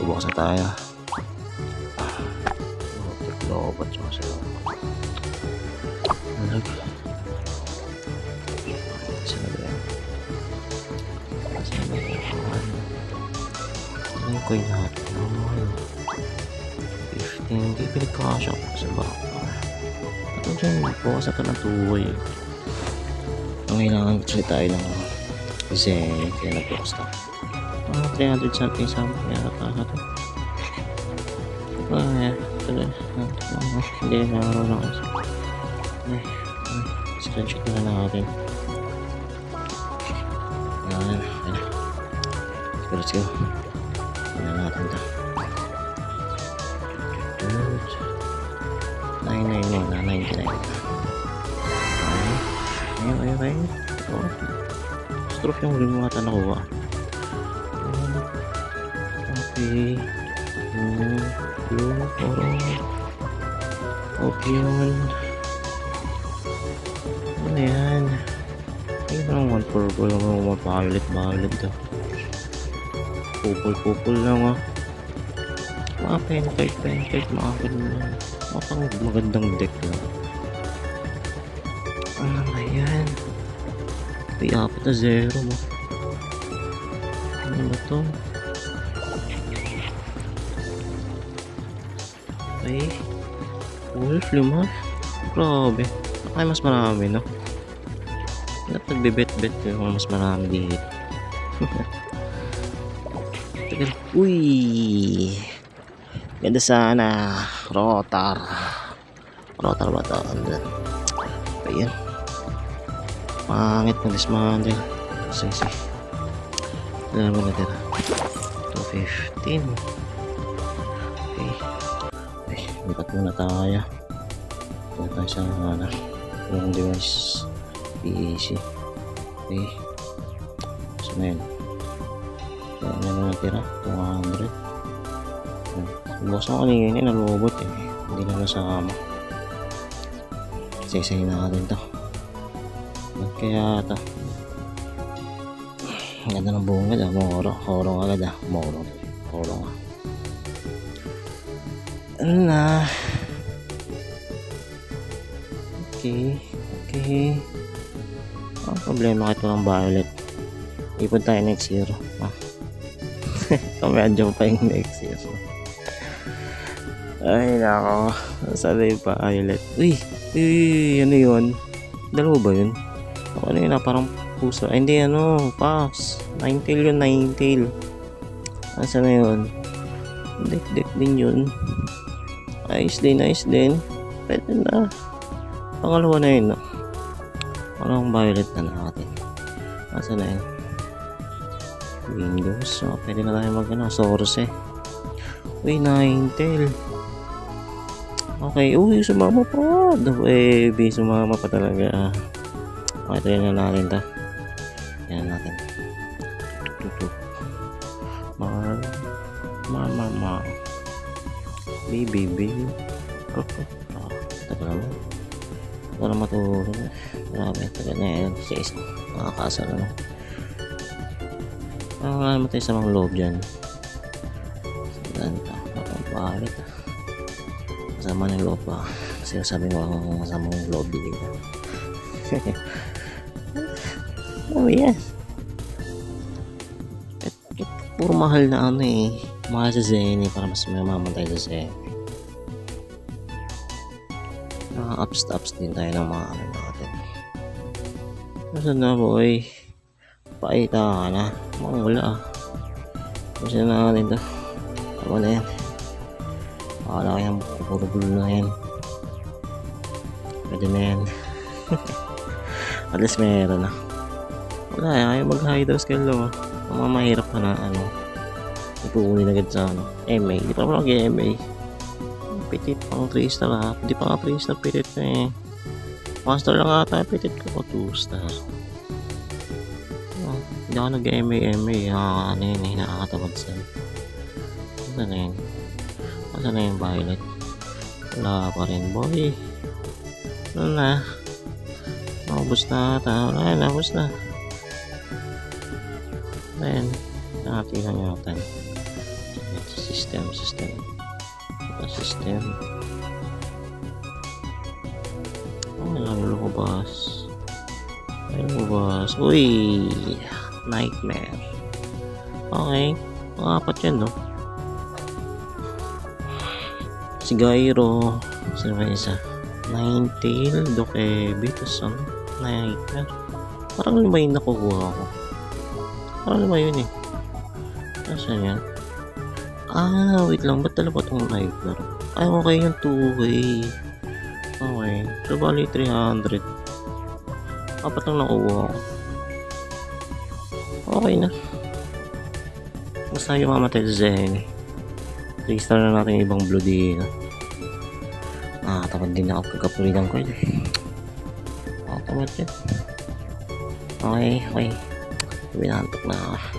Bubuksan tayo. Lobat siya kasi. Nalag. Saan na ba yan? Saan na ba yan? Ano yung coin natin? Ano? 15. Hindi pinagkakasya ko sa baka. Ito dyan, bukas na ito ng tuway. Ang kailangan kasi tayo ng kasi kaya nagbukas na. Mga 300 something something yata para ito. Ah, ito na. Ah, Hindi na. Ay, ay, screenshot na lang natin. Ayan, ayan. Let's go. Ayan natin ito. Good. 999 na 99. Okay. Ayun, ayun, ayun. Oh. Stroke yung huli mo ata nakuha. Okay. Hmm. Oro. Okay yun. Ano yan? Ayun lang one purple, one violet, violet daw. Pupul, pupul lang ah. Mga pancake, pancake, mga ganun lang. Mga pang magandang deck lang. Ano ba yan? May na zero mo. Ano ba to? Ay, wolf lima. Grabe. Ay, mas marami, no? Dapat nagbe-bet-bet yung mas marami dito. Tagal. Uy! Ganda sana. Rotar. Rotar ba ito? Ayan. Pangit na dismantle. Sige, sige. Ano naman natin? 215. Okay. Lipat muna tayo. Lipat tayo sa ano. Yung device. PAC. Okay. So na yun. Kaya na natira? 200. Bukas ako kanina, nalubot eh. Hindi na nasama. Saysayin natin to. Ba't kaya to? Ang ganda ng bungad ah. Moro. Horong agad ah. Moro. Horong ah. Ano na? Okay. Okay. Ang problema kahit walang violet. Ipon tayo next year. Ah. Kamedyo pa yung next year. Ay, nako. Sana yung violet. Uy! Uy, ano yun? Dalawa ba yun? Ano yun ah, parang puso. Ay, hindi ano, pass. Nine yun, nine tail. Asa na yun? Dek, dek din yun. Ayos din, ayos din. Pwede na. Pangalawa na yun, no? Parang violet na natin. Asa na yun? Windows. So, pwede na tayo mag, ano, source eh. Uy, nine tail. Okay, uy, sumama pa. Baby, sumama pa talaga. Okay, try na natin to. Yan natin. Baby, baby. Oh. Ah, tagal naman. Ito na matulog. Grabe, tagal na yan. Sa isa. Nakakasal na. Ano nga naman tayo sa mga loob dyan? Saan pa? Napapaalit ah. Kasama ng loob pa. Kasi sabi mo ako kasama ng loob dito. oh yan. Puro mahal na ano eh. Mahal sa Zenny para mas mamaman tayo sa Zenny. Mga ups-ups din tayo ng mga ano natin. Nasaan na boy? Paita ka na. Mga wala ah. Kasi na natin to. Tama na yan. Akala ko yan, blue na yan. Pwede na yan. At least meron na. Wala, ayaw mag-high daw skill daw. ah. Ang mga mahirap ka na, ano, ipuunin agad sa, ano, MA. Hindi pa ako nag-MA. Pitit pang 3 star ha. Hindi pa nga 3 star pitit na eh. 1 star lang ata pitit ko. 2 star. Oh, hindi ako nag-MA, MA. Ah, ano yun eh, nakakatamad sa. Ano na yun? Ano na yung violet? Wala pa rin, boy. Ano na? Naubos na ata. Wala na, naubos na. Ayan. Nakatilang natin. System, system. Ito, system. Oh, ang lumabas. Ay, lumabas. Uy! Nightmare. Okay. Pangapat yan, no? Si Gyro. Sino ba isa? Ninetail, Dokebi, tapos ano? Nightmare. Parang lima yung nakukuha ko. Parang lima yun eh. Nasaan yan? Ah, wait lang. Ba't dala ba itong Nightmare? Ay, okay yung 2-way. Okay. So, bali 300. Apat ang nakuha ko. Okay na. Basta yung mamatay sa Zen. Restart na natin yung ibang blue dito. Nakakatamad din ako pagkapulitan ko yun. Nakakatamad yun. Okay, okay. Binantok na ako.